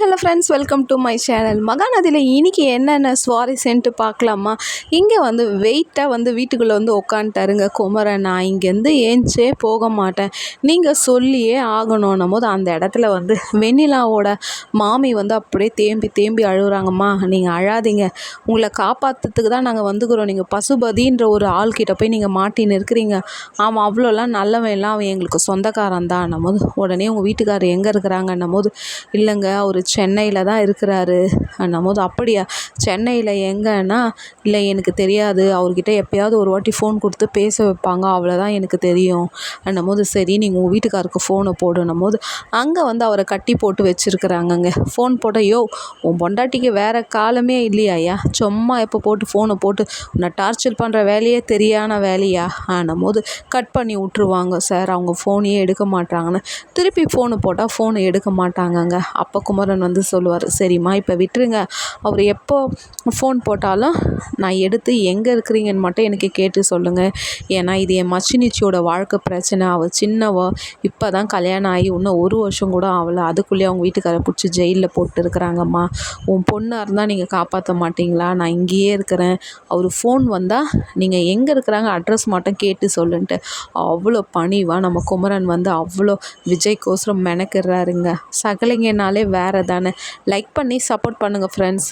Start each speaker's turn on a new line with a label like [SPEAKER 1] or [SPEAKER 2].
[SPEAKER 1] Hello friends welcome to my channel மகாநதியில் இன்னைக்கு என்னென்ன சுவாரஸ்யன்ட்டு பார்க்கலாமா? இங்கே வந்து வெயிட்டாக வந்து வீட்டுக்குள்ளே வந்து உட்காந்துட்டாருங்க குமரன். நான் இங்கேருந்து ஏஞ்சே போக மாட்டேன். நீங்கள் சொல்லியே ஆகணும் போது அந்த இடத்துல வந்து வெண்ணிலாவோட மாமி வந்து அப்படியே தேம்பி தேம்பி அழுகுறாங்கம்மா. நீங்கள் அழாதீங்க. உங்களை காப்பாற்றுறதுக்கு தான் நாங்கள் வந்துக்கிறோம். நீங்கள் பசுபதின்ற ஒரு ஆள்கிட்ட போய் நீங்கள் மாட்டின்னு இருக்கிறீங்க ஆமாம் அவ்வளோலாம் நல்லவன் எல்லாம் அவன் எங்களுக்கு சொந்தக்காரன் தான். போது உடனே உங்கள் வீட்டுக்காரர் எங்கே இருக்கிறாங்கன்னும் போது இல்லைங்க அவர் சென்னையில் தான் இருக்கிறாரு. போது அப்படியா? சென்னையில் எங்கன்னா இல்லை எனக்கு தெரியாது. அவர்கிட்ட எப்போயாவது ஒரு வாட்டி ஃபோன் கொடுத்து பேச வைப்பாங்க. அவ்வளோதான் எனக்கு தெரியும். போது சரி நீங்கள் உங்கள் வீட்டுக்காருக்கு ஃபோனை போடணும் போது அங்கே வந்து அவரை கட்டி போட்டு வச்சுருக்குறாங்கங்க. ஃபோன் போட்ட யோ உன் பொண்டாட்டிக்கு வேறு காலமே இல்லையாயா சும்மா எப்போ போட்டு ஃபோனை போட்டு உன்னை டார்ச்சர் பண்ணுற வேலையே தெரியான வேலையா? போது கட் பண்ணி விட்ருவாங்க சார் அவங்க ஃபோனையே எடுக்க மாட்டாங்கன்னு திருப்பி ஃபோனு போட்டால் ஃபோனை எடுக்க மாட்டாங்கங்க. அப்போ குமரன் வந்து சொல்லுவார் சரிம்மா இப்போ விட்டுருங்க. அவர் எப்போ ஃபோன் போட்டாலும் நான் எடுத்து எங்கே இருக்கிறீங்கன்னு மட்டும் எனக்கு கேட்டு சொல்லுங்கள் ஏன்னா இது என் மச்சினிச்சியோட வாழ்க்கை பிரச்சனை. அவள் சின்னவ இப்போ தான் கல்யாணம் ஆகி இன்னும் ஒரு வருஷம் கூட ஆகலை. அதுக்குள்ளேயே அவங்க வீட்டுக்காரை பிடிச்சி ஜெயிலில் போட்டு இருக்கிறாங்கம்மா உன் பொண்ணாக இருந்தால் நீங்கள் காப்பாற்ற மாட்டிங்களா? நான் இங்கேயே இருக்கிறேன். அவர் ஃபோன் வந்தால் நீங்கள் எங்கே இருக்கிறாங்க? அட்ரஸ் மட்டும் கேட்டு சொல்லுன்ட்டு. அவ்வளோ பணிவாக நம்ம குமரன் வந்து அவ்வளோ விஜய்க்கோசரம் மெனக்கிடுறாருங்க. சகலைங்கனாலே வேறு தானே? லைக் பண்ணி சப்போர்ட் பண்ணுங்கள் ஃப்ரெண்ட்ஸ்